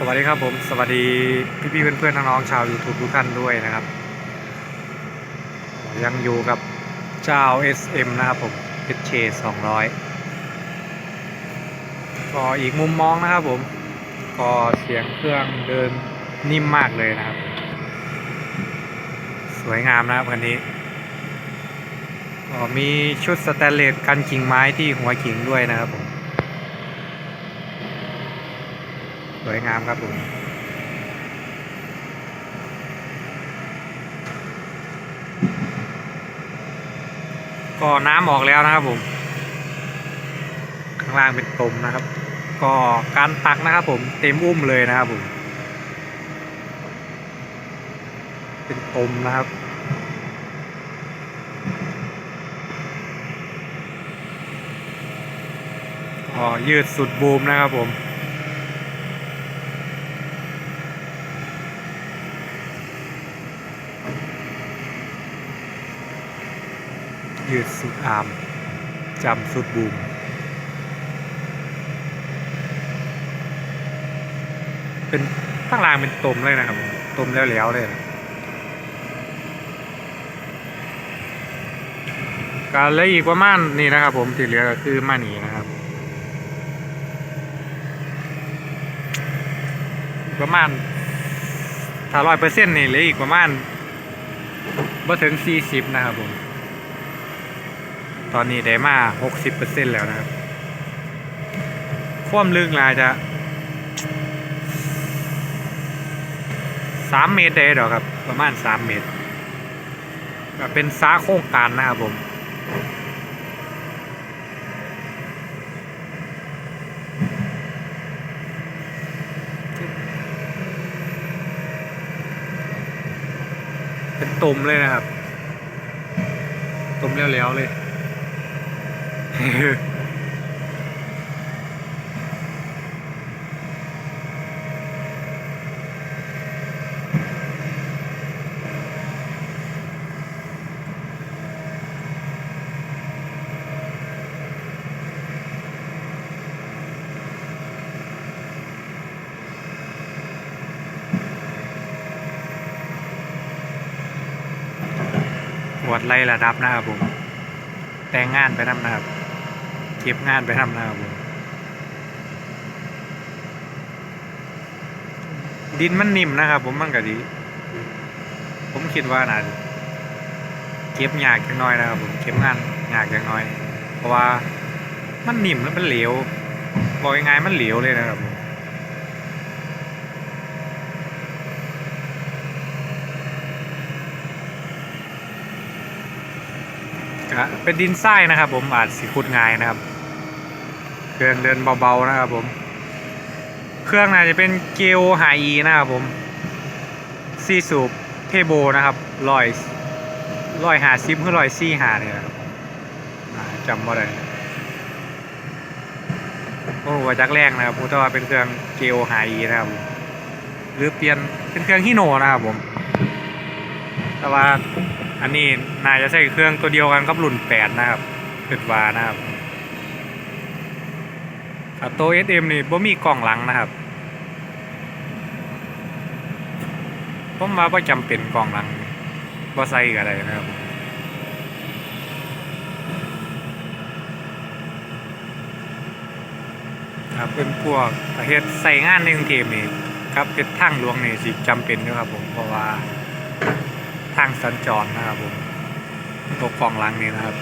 สวัสดีครับผมสวัสดีพี่ๆเพื่อนๆน้องๆชาว YouTube ทุกท่านด้วยนะครับ ยังอยู่กับเจ้า SM นะครับผม SK 200 ก็อีกมุมมองนะครับผม ก็เสียงเครื่องเดินนิ่มมากเลยนะครับ สวยงามนะครับคันนี้ ก็มีชุดสแตนเลสกันกิ่งไม้ที่หัวกิ่งด้วยนะครับผม สวยงามครับผมก็น้ำออกแล้วนะครับผม ข้างล่างเป็นตมนะครับ ก็การตักนะครับผมเต็มอุ้มเลยนะครับผม เป็นตมนะครับก็ยืดสุดบูมนะครับผม ยืดสุดอามจำสุดบูมเป็นข้างล่างเป็นตมเลยนะครับตมแล้วๆเลยนะการเลยอีกประมาณนี่นะครับ ผมที่เหลือก็คือมานีนะครับ ประมาณถ้าร้อยเปอร์เซ็นต์นี่เหลืออีกประมาณบ่ถึงสี่สิบนะครับผม ตอนนี้ได้มา 60%แล้วนะครับ ความลึกน่าจะ 3 เมตรได้หรอครับ ประมาณ 3 เมตรก็เป็นซ้าโครงการนะครับผมเป็นตุ่มเลยนะครับตุ่มแล้วๆเลย วดไล่ระดับนะครับผม แต่งงานไปนำนะครับ เก็บงานไปทำนะครับผมดินมันนิ่มนะครับ ผมมันก็ดี ผมคิดว่าน่ะเก็บยากจังน้อยนะครับผมเก็บงานยากจังน้อย เพราะว่ามันนิ่มแล้วมันเหลวบอกยังไงมันเหลวเลยนะครับผม ก็เป็นดินทรายนะครับ ผมอาจสิคุดง่ายนะครับ เครื่องเดินเบาๆนะครับผม เครื่องน่าจะเป็นเกลไฮอีนะครับผมซีสูบเทโบนะครับลอยลอยหาซิปคือลอยซี่หาเนี่ยครับจำว่าได้โอ้ว่าจักแรกนะครับพูดว่าเป็นเครื่องเกลไฮอีนะครับผมหรือเปลี่ยนเป็นเครื่องฮิโนนะครับผม แต่ว่า อันนี้น่าจะใช้เครื่องตัวเดียวกันกับรุ่นแปดนะครับคิดวานะครับครับตัว SM นี่บ่มีกล่องหลังนะครับผมว่าบ่จำเป็นกล่องหลังบ่ใส่ก็ได้นะครับครับเป็นพวกประเทศใส่งานในกรุงเทพนี่ครับเป็นทางหลวงนี่สิจำเป็นด้วยครับผมเพราะว่า ทางสัญจรนะครับผมตัวกล่องลังนี่นะครับ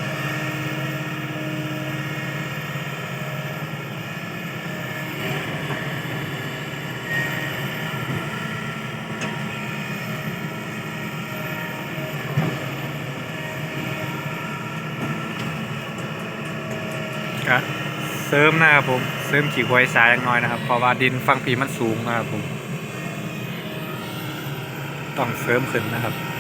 ก็เสริมนะครับผมเสริมขี่ควายสายน้อยนะครับ เพราะว่าดินฟังผีมันสูงนะครับผม ต้องเสริมขึ้นนะครับ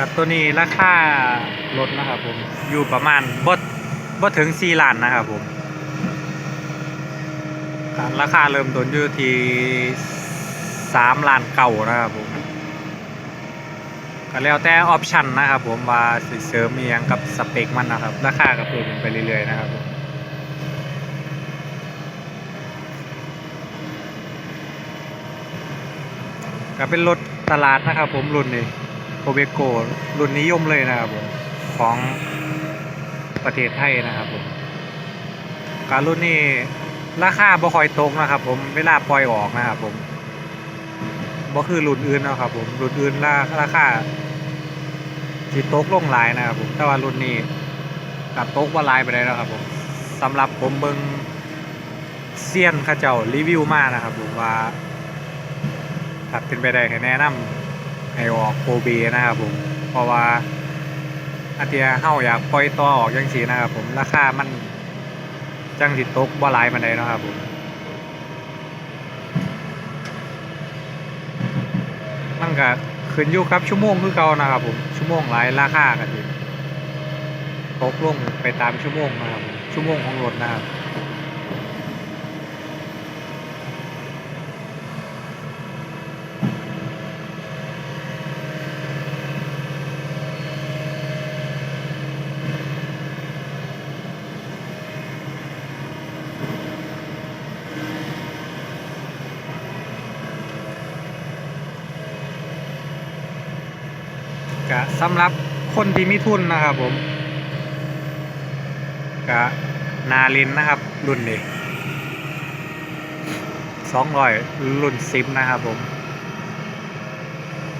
ครับตัวนี้ราคารถนะครับผมอยู่ประมาณบ่บ่ถึง4ล้านนะครับผมครับราคาเริ่มต้นอยู่ที่3ล้านเก่านะครับผมก็แล้วแต่ออปชันนะครับผมว่าสเสริมเอียงกับสเปคมันนะครับ ราคาก็เพิ่มขึ้นไปเรื่อยๆนะครับผมก็เป็นรถตลาดนะครับผมรุ่นนี้ โคเบโกรุ่นนิยมเลยนะครับผมของประเทศไทยนะครับผมการรุ่นนี้ราคาบ่คอยตกนะครับผมเวลาปล่อยออกนะครับผมบ่คือรุ่นอื่นนะครับผมรุ่นอื่นราราคาสิตกลงหลายนะครับผมแต่ว่ารุ่นนี้กับตกว่าลายไปได้แล้วครับผมสำหรับผมเบิงเซียนเขาเจ้ารีวิวมานะครับผมว่าถ้าเป็นไปได้ให้แนะนำ ให้ออกโปรเบนะครับผม เพราะว่าอาเทียเฮาอยากปล่อยต่อออกจังซี่นะครับผมราคามันจังสิตกบ่หลายปานใดเนะครับผมมันก็ขึ้นอยู่กับชั่วโมงคือเก่านะครับผมชั่วโมงหลายราคาก็สิตกลงไปตามชั่วโมงนะครับผมชั่วโมงของรถนะครับ ก็สำหรับคนที่มีทุนนะครับผมก็นาลินนะครับ รุ่นนี้สองร้อยรุ่นซิปนะครับผม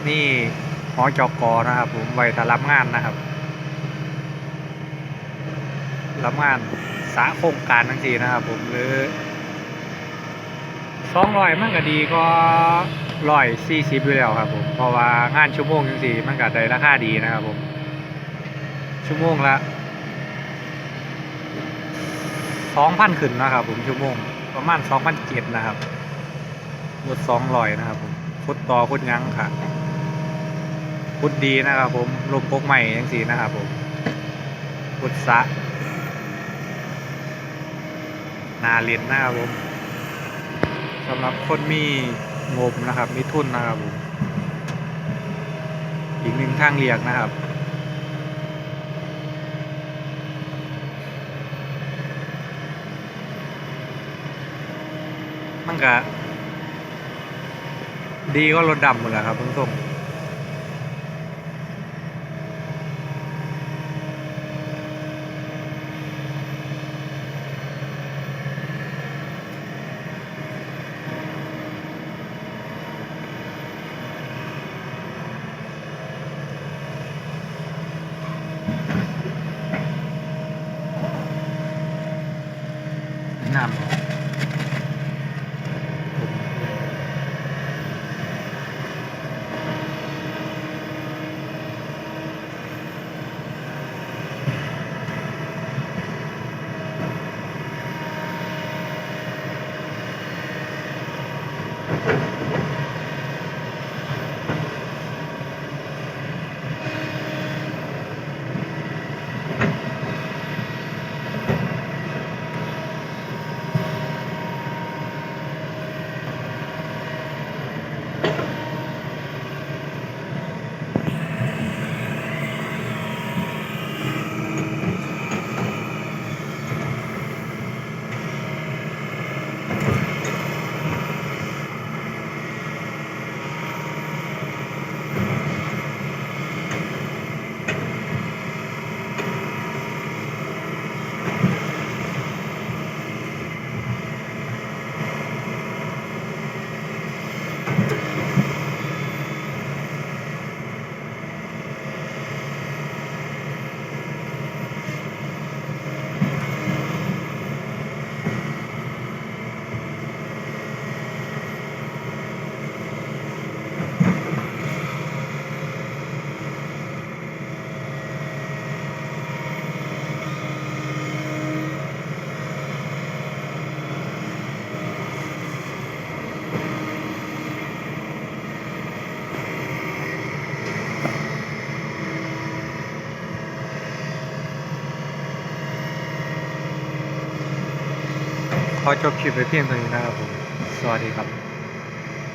นี่หอจอกอนะครับผมไว้ถ้ารับงานนะครับรับงานสาโครงการทั้งทีนะครับผมหรือสองร้อยมันก็ดีก็ ร้อยสี่สิบอยู่แล้วครับผม เพราะว่างานชั่วโมงจังสี่มันก็ได้ราคาดีนะครับผม ชั่วโมงละสองพันขึ้นนะครับผมชั่วโมง ประมาณสองพันเจ็ดนะครับรถสองร้อยนะครับผมพุดต่อพุดหยังค่ะพุดดีนะครับผมลมปกใหม่ยังสี่นะครับผมพุดสะนาเรียนนะครับผมสำหรับคนมี งบนะครับ มิทุนนะครับผมอีกหนึ่งทางเลียกนะครับมันก็ดีก็รถดำหมดแล้วครับทุกท่านำ ค ขอจบคลิปไปเพียงเท่านี้นะครับผม สวัสดีครับ